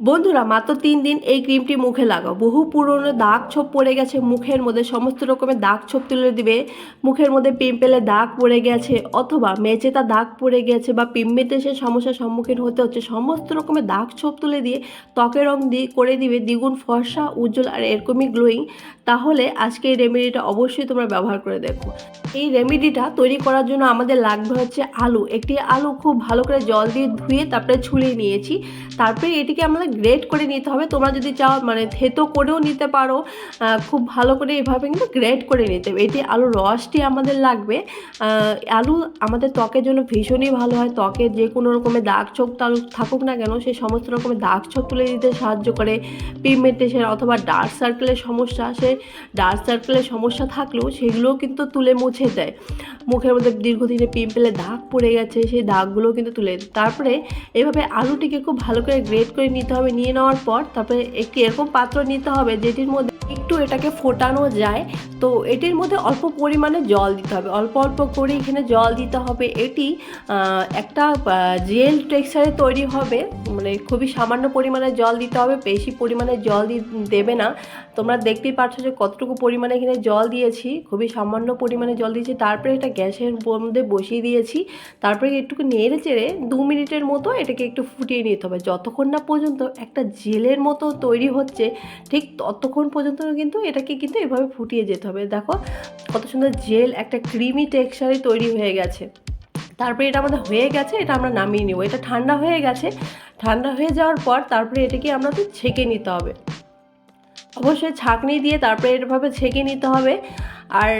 বন্ধুরা, মাত্র তিন দিন এই ক্রিমটি মুখে লাগাও। বহু পুরনো দাগ ছোপ পড়ে গেছে, মুখের মধ্যে সমস্ত রকমের দাগ ছোপ তুলে দিবে। মুখের মধ্যে পিম্পেলে দাগ পড়ে গেছে, অথবা মেচেতা দাগ পড়ে গেছে বা পিম্পেটেসের সমস্যার সম্মুখীন হতে হচ্ছে, সমস্ত রকমের দাগ ছোপ তুলে দিয়ে ত্বকের রং দিয়ে করে দিবে দ্বিগুণ ফর্সা, উজ্জ্বল আর এরকমই গ্লোয়িং। তাহলে আজকে এই রেমেডিটা অবশ্যই তোমরা ব্যবহার করে দেখো। এই রেমেডিটা তৈরি করার জন্য আমাদের লাগবে হচ্ছে আলু। একটি আলু খুব ভালো করে জল দিয়ে ধুয়ে তারপরে ছুলিয়ে নিয়েছি। তারপরে এটিকে আমরা গ্রেট করে নিতে হবে। তোমরা যদি চাও মানে থেতো করেও নিতে পারো খুব ভালো করে এভাবে কিন্তু গ্রেড করে নিতে হবে। এটি আলুর রসটি আমাদের লাগবে। আলু আমাদের ত্বকের জন্য ভীষণই ভালো হয়। ত্বকের যে কোনো রকমের দাগ ছোপ তালু- থাকুক না কেন, সে সমস্ত রকমের দাগ ছোপ তুলে দিতে সাহায্য করে। পিগমেন্টেশন অথবা ডার্ক সার্কেলের সমস্যা, সে ডার্ক সার্কেলের সমস্যা থাকলেও সেগুলোও কিন্তু তুলে মুছে দেয়। মুখের মধ্যে দীর্ঘদিনে পিম্পলে দাগ পড়ে গেছে, সেই দাগগুলো কিন্তু তুলে তারপরে এভাবে আলুটিকে খুব ভালো করে গ্রেড করে নিতে হবে। নিয়ে নেওয়ার পর তারপরে একটি এরকম পাত্র নিতে হবে যেটির মধ্যে একটু এটাকে ফোটানো যায়। তো এটির মধ্যে অল্প পরিমাণে জল দিতে হবে। অল্প অল্প করে এখানে জল দিতে হবে। এটি একটা জেল টেক্সচারে তৈরি হবে। মানে খুবই সামান্য পরিমাণে জল দিতে হবে। বেশি পরিমাণে জল দেবে না। তোমরা দেখতেই পাচ্ছ যে কতটুকু পরিমাণে এখানে জল দিয়েছি, খুবই সামান্য পরিমাণে জল দিয়েছি, তারপরে এটা গ্যাসের মধ্যে বসিয়ে দিয়েছি, তারপরে একটু নেড়ে চেড়ে দু মিনিটের মতো এটাকে একটু ফুটিয়ে নিতে হবে। যতক্ষণ না পর্যন্ত একটা জেলের মতো তৈরি হচ্ছে, ঠিক ততক্ষণ পর্যন্ত কিন্তু এটাকে কিন্তু এভাবে ফুটিয়ে যেতে হবে। দেখো কত সুন্দর জেল, একটা ক্রিমি টেক্সচারে তৈরি হয়ে গেছে। তারপরে এটা আমাদের হয়ে গেছে, এটা আমরা নামিয়ে নেব। এটা ঠান্ডা হয়ে গেছে, ঠান্ডা হয়ে যাওয়ার পর তারপরে এটাকে আমরা তো ছেঁকে নিতে হবে। অবশ্যই ছাঁকনি দিয়ে তারপরে এরভাবে ছেঁকে নিতে হবে। আর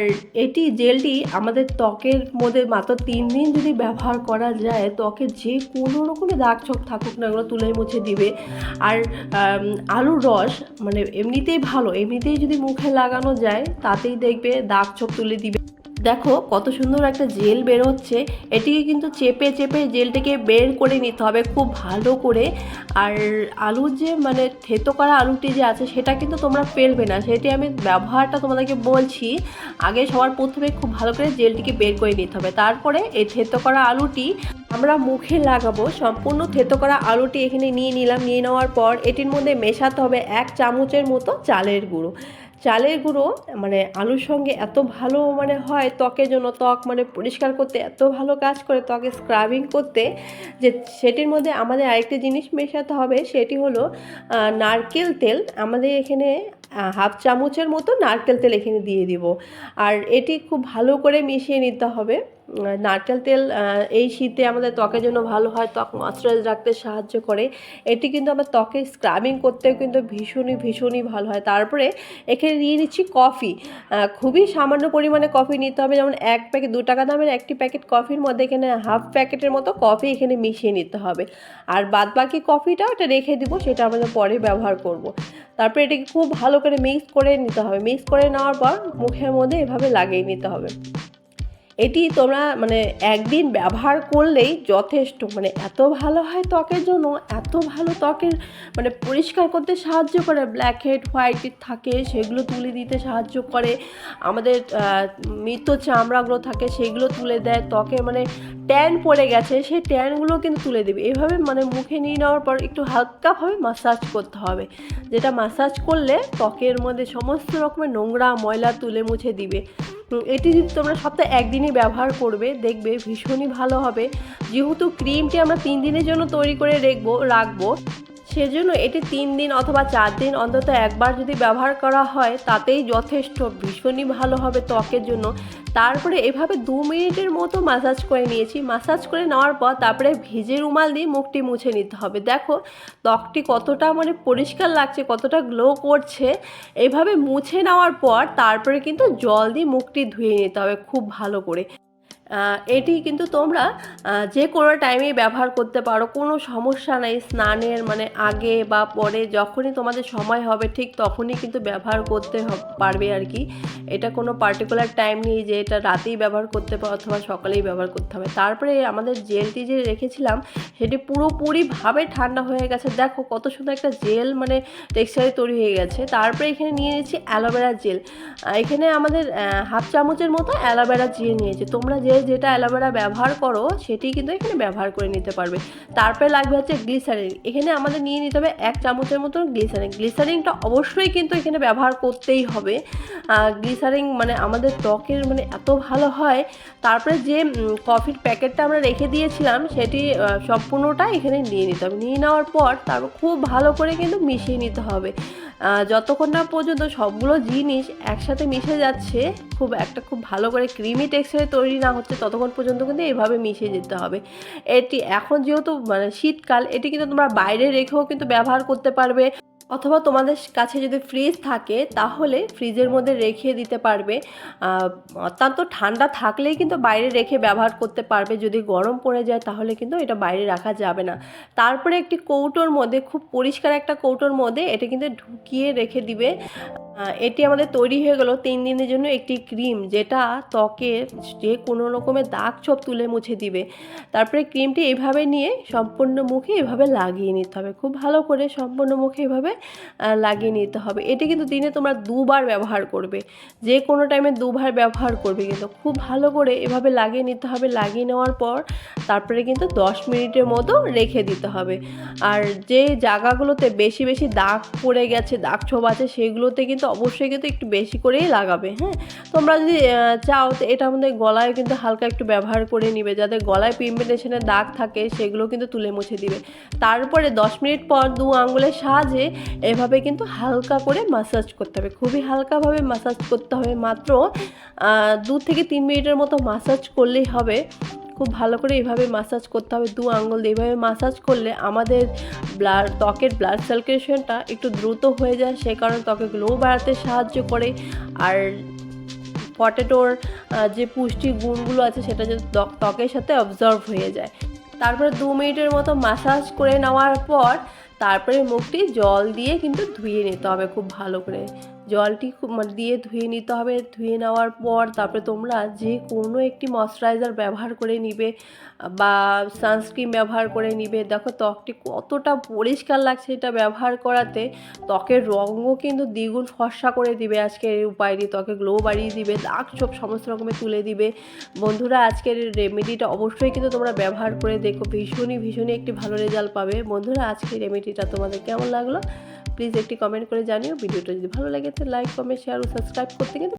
এটি জেলটি আমাদের ত্বকের মধ্যে মাত্র তিন দিন যদি ব্যবহার করা যায়, ত্বকে যে কোনো রকমের দাগ ছোপ থাকুক না ওগুলো তুলে মুছে দিবে। আর আলুর রস মানে এমনিতেই ভালো, এমনিতেই যদি মুখে লাগানো যায়, তাতেই দেখবে দাগ ছোপ তুলে দিবে। দেখো কত সুন্দর একটা জেল বের হচ্ছে এটিকে কিন্তু চেপে চেপে জেলটাকে বের করে নিতে হবে খুব ভালো করে। আর আলুর যে মানে থেতো করা আলুটি যে আছে, সেটা কিন্তু তোমরা ফেলবে না। সেটি আমি ব্যবহারটা তোমাদেরকে বলছি, আগে সবার প্রথমে খুব ভালো করে জেলটিকে বের করে নিতে হবে। তারপরে এই থেতো করা আলুটি আমরা মুখে লাগাবো। সম্পূর্ণ থেতো করা আলুটি এখানে নিয়ে নিলাম। নিয়ে নেওয়ার পর এটির মধ্যে মেশাতে হবে এক চামচের মতো চালের গুঁড়ো। চালের গুঁড়ো মানে আলুর সঙ্গে এত ভালো মানে হয় ত্বকের জন্য, ত্বক মানে পরিষ্কার করতে এত ভালো কাজ করে, ত্বকে স্ক্রাবিং করতে, যে সেটির মধ্যে আমাদের আরেকটি জিনিস মেশাতে হবে, সেটি হলো নারকেল তেল। আমাদের এখানে হাফ চামচের মতো নারকেল তেল এখানে দিয়ে দিব। আর এটি খুব ভালো করে মিশিয়ে নিতে হবে। নারকেল তেল এই শীতে আমাদের ত্বকের জন্য ভালো হয়। ত্বক ময়শ্চারাইজ রাখতে সাহায্য করে। এটি কিন্তু আমার ত্বকে স্ক্রাবিং করতেও কিন্তু ভীষণই ভীষণই ভালো হয়। তারপরে এখানে নিয়ে নিচ্ছি কফি খুবই সামান্য পরিমাণে কফি নিতে হবে। যেমন এক প্যাকেট দু টাকা দামের একটি প্যাকেট কফির মধ্যে এখানে হাফ প্যাকেটের মতো কফি এখানে মিশিয়ে নিতে হবে। আর বাদ বাকি কফিটা ওটা রেখে দিব, সেটা আমরা পরে ব্যবহার করব। তারপরে এটাকে খুব ভালো করে মিক্স করে নিতে হবে। মিক্স করে নেওয়ার পর মুখের মধ্যে এভাবে লাগিয়ে নিতে হবে। এটি তোমরা মানে একদিন ব্যবহার করলেই যথেষ্ট। মানে এত ভালো হয় ত্বকের জন্য, এত ভালো ত্বকের মানে পরিষ্কার করতে সাহায্য করে। ব্ল্যাক হেড হোয়াইট থাকে, সেগুলো তুলে দিতে সাহায্য করে। আমাদের মৃত চামড়াগুলো থাকে, সেগুলো তুলে দেয়। ত্বকে মানে ট্যান পড়ে গেছে, সেই ট্যানগুলো কিন্তু তুলে দেবে। এভাবে মানে মুখে নিয়ে নেওয়ার পর একটু হালকাভাবে মাসাজ করতে হবে। যেটা মাসাজ করলে ত্বকের মধ্যে সমস্ত রকমের নোংরা ময়লা তুলে মুছে দিবে। এটি যদি তোমরা সপ্তাহে একদিনই ব্যবহার করবে, দেখবে ভীষণই ভালো হবে। যেহেতু ক্রিমটি আমরা তিন দিনের জন্য তৈরি করে রেখবো, রাখব সেজন্য এটি তিন দিন অথবা চার দিন, অন্তত একবার যদি ব্যবহার করা হয়, তাতেই যথেষ্ট। ভীষণই ভালো হবে ত্বকের জন্য। তারপরে এভাবে দু মিনিটের মতো মাসাজ করে নিয়েছি। মাসাজ করে নেওয়ার পর তারপরে ভিজে রুমাল দিয়ে মুখটি মুছে নিতে হবে। দেখো, ত্বকটি কতটা মানে পরিষ্কার লাগছে, কতটা গ্লো করছে। এভাবে মুছে নেওয়ার পর তারপরে কিন্তু জল দিয়ে মুখটি ধুয়ে নিতে হবে খুব ভালো করে। এটি কিন্তু তোমরা যে কোনো টাইমেই ব্যবহার করতে পারো। কোনো সমস্যা নেই স্নানের মানে আগে বা পরে যখনই তোমাদের সময় হবে ঠিক তখনই কিন্তু ব্যবহার করতে পারবে আর কি। এটা কোনো পার্টিকুলার টাইম নেই যে এটা রাতেই ব্যবহার করতে পারো অথবা সকালেই ব্যবহার করতে হবে। তারপরে আমাদের জেলটি যে রেখেছিলাম, সেটি পুরোপুরিভাবে ঠান্ডা হয়ে গেছে। দেখো কত সুন্দর একটা জেল মানে টেক্সচারে তৈরি হয়ে গেছে। তারপরে এখানে নিয়ে নিয়েছি অ্যালোভেরা জেল এখানে আমাদের হাফ চামচের মতো অ্যালোভেরা জেল নিয়েছি। তোমরা যে যেটা অ্যালোভেরা ব্যবহার করো, সেটি কিন্তু এখানে ব্যবহার করে নিতে পারবে। তারপরে লাগবে হচ্ছে গ্লিসারিন। এখানে আমাদের নিয়ে নিতে হবে এক চামচের মতন গ্লিসারিন। গ্লিসারিনটা অবশ্যই কিন্তু এখানে ব্যবহার করতেই হবে। গ্লিসারিন মানে আমাদের ত্বকের মানে এত ভালো হয়। তারপরে যে কফির প্যাকেটটা আমরা রেখে দিয়েছিলাম, সেটি সম্পূর্ণটা এখানে নিয়ে নিতে হবে। নিয়ে নেওয়ার পর তারপর খুব ভালো করে কিন্তু মিশিয়ে নিতে হবে। যতক্ষণ না পর্যন্ত সবগুলো জিনিস একসাথে মিশে যাচ্ছে, খুব একটা খুব ভালো করে ক্রিমি টেক্সচারে তৈরি না হচ্ছে, ততক্ষণ পর্যন্ত কিন্তু এইভাবে মিশে যেতে হবে। এটি এখন যেহেতু মানে শীতকাল, এটি কিন্তু তোমরা বাইরে রেখেও কিন্তু ব্যবহার করতে পারবে। অথবা তোমাদের কাছে যদি ফ্রিজ থাকে, তাহলে ফ্রিজের মধ্যে রেখে দিতে পারবে। অত্যন্ত ঠান্ডা থাকলেই কিন্তু বাইরে রেখে ব্যবহার করতে পারবে। যদি গরম পড়ে যায়, তাহলে কিন্তু এটা বাইরে রাখা যাবে না। তারপরে একটি কৌটোর মধ্যে, খুব পরিষ্কার একটা কৌটোর মধ্যে, এটা কিন্তু ঢুকিয়ে রেখে দিবে। এটি আমাদের তৈরি হয়ে গেল তিন দিনের জন্য একটি ক্রিম, যেটা ত্বকের যে কোনো রকমের দাগ ছোপ তুলে মুছে দিবে। তারপরে ক্রিমটি এভাবে নিয়ে সম্পূর্ণ মুখে এভাবে লাগিয়ে নিতে হবে। খুব ভালো করে সম্পূর্ণ মুখে এভাবে লাগিয়ে নিতে হবে। এটি কিন্তু দিনে তোমরা দুবার ব্যবহার করবে। যে কোনো টাইমে দুবার ব্যবহার করবে কিন্তু। খুব ভালো করে এভাবে লাগিয়ে নিতে হবে। লাগিয়ে নেওয়ার পর তারপরে কিন্তু দশ মিনিটের মতো রেখে দিতে হবে। আর যে জায়গাগুলোতে বেশি বেশি দাগ পড়ে গেছে, দাগ ছোপ আছে, সেগুলোতে কিন্তু অবশ্যই কিন্তু একটু বেশি করেই লাগাবে হ্যাঁ? তোমরা যদি চাও তো এটা আমাদের গলায় কিন্তু হালকা একটু ব্যবহার করে নিবে, যাতে গলায় পিম্পেটেশনের দাগ থাকে সেগুলো কিন্তু তুলে মুছে দিবে। তারপরে দশ মিনিট পর দু আঙ্গুলের সাহায্যে এভাবে কিন্তু হালকা করে মাসাজ করতে হবে। খুবই হালকাভাবে মাসাজ করতে হবে, মাত্র দু থেকে তিন মিনিটের মতো মাসাজ করলেই হবে। খুব ভালো করে এইভাবে মাসাজ করতে হবে, দু আঙ্গুল দিয়ে। এইভাবে মাসাজ করলে আমাদের ব্লাড ত্বকের ব্লাড সার্কুলেশনটা একটু দ্রুত হয়ে যায় সেই কারণে ত্বকে গ্লো বাড়াতে সাহায্য করে। আর পটেটোর যে পুষ্টি গুণগুলো আছে, সেটা ত্বক- ত্বকের সাথে অবজর্ভ হয়ে যায়। তারপরে দু মিনিটের মতো মাসাজ করে নেওয়ার পর, তারপরে মুখটি জল দিয়ে কিন্তু ধুয়ে নিতে হবে খুব ভালো করে। জলটি খুব মানে দিয়ে ধুয়ে নিতে হবে। ধুয়ে নেওয়ার পর তারপরে তোমরা যে কোনো একটি ময়শ্চারাইজার ব্যবহার করে নিবে বা সানস্ক্রিন ব্যবহার করে নিবে। দেখো ত্বকটি কতটা পরিষ্কার লাগছে এটা ব্যবহার করাতে। ত্বকের রঙও কিন্তু দ্বিগুণ ফর্সা করে দিবে। আজকের এই উপায়টি ত্বকে গ্লো বাড়িয়ে দিবে, দাগ ছোপ সমস্ত রকমের তুলে দিবে। বন্ধুরা, আজকের রেমেডিটা অবশ্যই কিন্তু তোমরা ব্যবহার করে দেখো। ভীষণই ভীষণই একটি ভালো রেজাল্ট পাবে। বন্ধুরা, আজকের রেমেডিটা তোমাদের কেমন লাগল? প্লিজ একটি কমেন্ট করে জানিও। ভিডিওটা যদি ভালো লাগে, তো লাইক কমেন্ট শেয়ার ও সাবস্ক্রাইব করতে কিন্তু